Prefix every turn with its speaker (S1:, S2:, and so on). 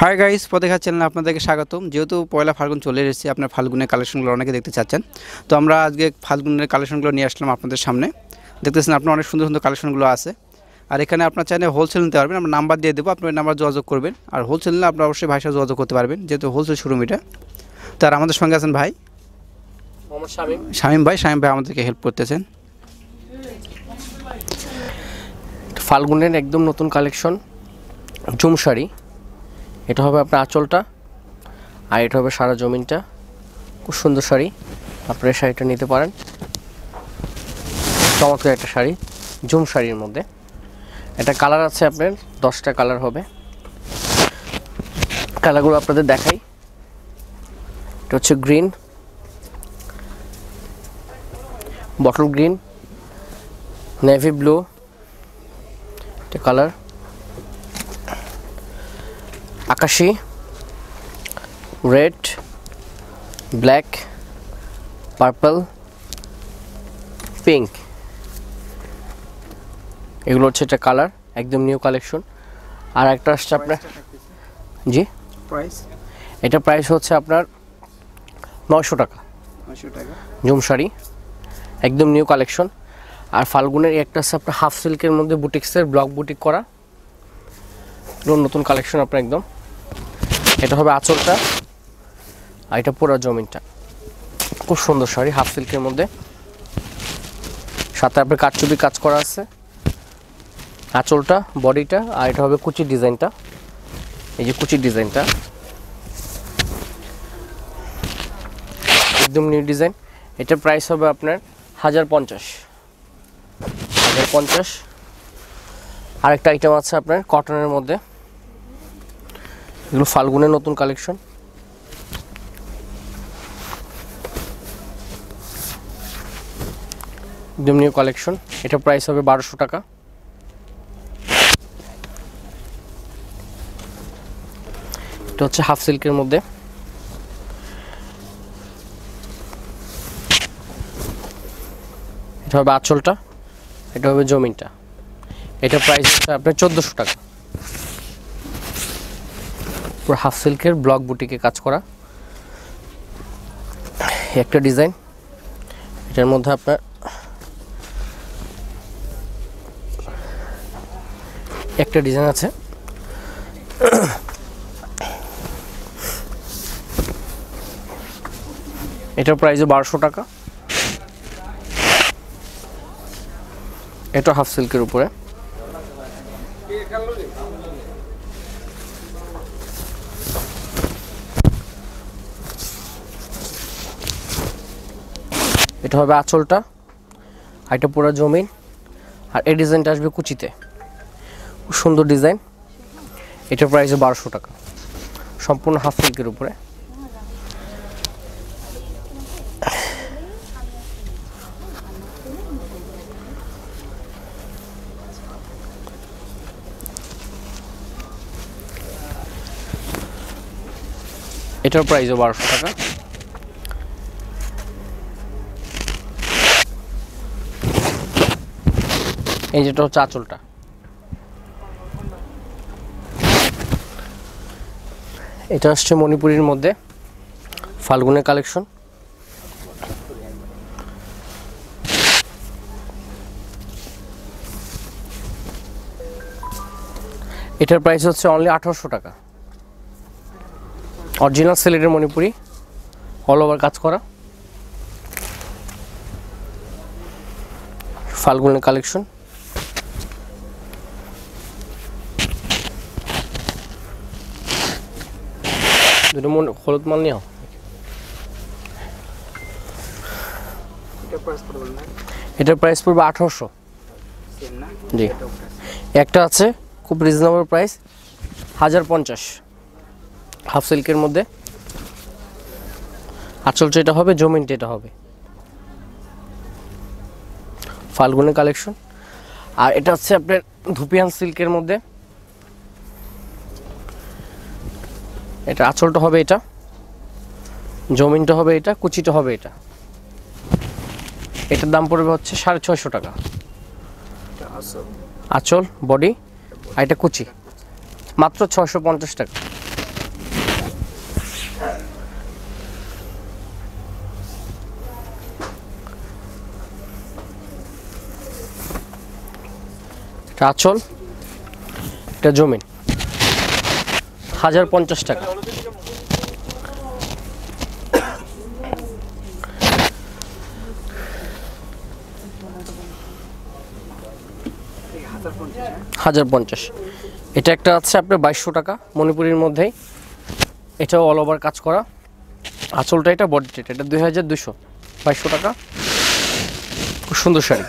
S1: Hi guys পদেখা চ্যানেলে আপনাদেরকে স্বাগতম। যেহেতু পয়লা ফাল্গুন চলে এসেছে আপনার ফাল্গুনের কালেকশনগুলো অনেকে দেখতে চাচ্ছেন। তো আমরা আজকে ফাল্গুনের কালেকশনগুলো নিয়ে আসলাম আপনাদের সামনে। দেখতেছেন আপনার অনেক সুন্দর সুন্দর কালেকশনগুলো আছে। আর এখানে আপনার চাইলে হোলসেল নিতে পারবেন। আমরা নাম্বার দিয়ে দেবো আপনার নাম্বার যোগাযোগ করবেন। আর হোলসেল নিলে আপনার অবশ্যই ভাইয়ের সাথে যোগাযোগ করতে পারবেন যেহেতু হোলসেল শোরুম এটা। তার আমাদের সঙ্গে আছেন ভাই?
S2: শামীম।
S1: ভাই শামীম ভাই আমাদেরকে হেল্প করতেছেন।
S2: ফাল্গুনের একদম নতুন কালেকশন জুম শাড়ি। এটা হবে আপনার আঁচলটা, আর এটা হবে সারা জমিনটা। খুব সুন্দর শাড়ি আপনার এই শাড়িটা নিতে পারেন। চমৎকার একটা শাড়ি, জুম শাড়ির মধ্যে। এটা কালার আছে আপনার, দশটা কালার হবে। কালারগুলো আপনাদের দেখাই। এটা হচ্ছে green. Bottle green, navy blue. এটা কালার। আকাশি রেড ব্ল্যাক পার্পল পিঙ্ক। এগুলো হচ্ছে এটা কালার একদম নিউ কালেকশন। আর একটা আসছে আপনার জি?
S1: প্রাইস
S2: এটা প্রাইস হচ্ছে আপনার নয়শো টাকা। জুম শাড়ি একদম নিউ কালেকশন। আর ফাল্গুনের একটা আছে আপনার হাফ সিল্কের মধ্যে বুটিক্সের ব্লক বুটিক করা। নতুন কালেকশন আপনার একদম। এটা হবে আঁচলটা। আর এটা পুরো জমিনটা। খুব সুন্দর শাড়ি হাফ সিল্কের মধ্যে। সাথে আপনার কাঠচুপি কাজ করা আছে। আঁচলটা, বডিটা, আর এটা হবে কুচির ডিজাইনটা। এই যে কুচির ডিজাইনটা। একদম নিউ ডিজাইন এটার প্রাইস হবে আপনার হাজার পঞ্চাশ। হাজার পঞ্চাশ। আরেকটা আইটেম আছে আপনার কটনের মধ্যে। এগুলো ফাল্গুনের নতুন কালেকশন একদম কালেকশন এটা প্রাইস হবে বারোশো টাকা। এটা হচ্ছে হাফ সিল্কের মধ্যে। এটা হবে আঁচলটা, এটা হবে জমিনটা। এটা প্রাইস হচ্ছে আপনার চোদ্দোশো টাকা। পুরো হাফ সিল্কের ব্লক বুটিকে কাজ করা। একটা ডিজাইন এটার মধ্যে আপনার একটা ডিজাইন আছে। এটার প্রাইসও বারোশো টাকা। এটা হাফ সিল্কের উপরে। এটা হবে আঁচলটা আর এটা পুরো জমিন, আর এই ডিজাইনটা আসবে কুচিতে। সুন্দর ডিজাইন। এটার প্রাইস বারোশো টাকা। সম্পূর্ণ হাফ সিল্কের উপরে। এটার প্রাইসও বারোশো টাকা। এই যেটা হচ্ছে আঁচলটা। এটা আসছে মণিপুরির মধ্যে ফাল্গুনের কালেকশন। এটার প্রাইস হচ্ছে অনলি আঠারোশো টাকা। অরিজিনাল সিলেটের মণিপুরি অল ওভার কাজ করা। ফাল্গুনের কালেকশন। দুটো মন হলুদ মাল নিও
S1: এটা প্রাইস পড়বে না
S2: এটার প্রাইস পড়বে আঠারোশো। জি। একটা আছে, খুব রিজনেবল প্রাইস হাজার পঞ্চাশ। হাফ সিল্কের মধ্যে। আঁচলটা এটা হবে জমিনটা এটা হবে। ফাল্গুনের কালেকশন আর এটা হচ্ছে আপনার ধুপিয়ান সিল্কের মধ্যে। এটা আঁচলটা হবে এটা, জমিনটা হবে এটা, কুচিটা হবে এটা। এটার দাম পড়বে হচ্ছে সাড়ে ছয়শো টাকা। আঁচল, বডি, আর এটা কুচি। মাত্র ছশো পঞ্চাশ টাকা। আঁচল, এটা জমিন। হাজার পঞ্চাশ টাকা। হাজার পঞ্চাশ এটা একটা আছে আপনার বাইশশো টাকা মণিপুরের মধ্যেই। এটাও অল ওভার কাজ করা। আঁচলটা এটা বডিটা এটা দুই হাজার দুশো বাইশশো টাকা। খুব সুন্দর শাড়ি।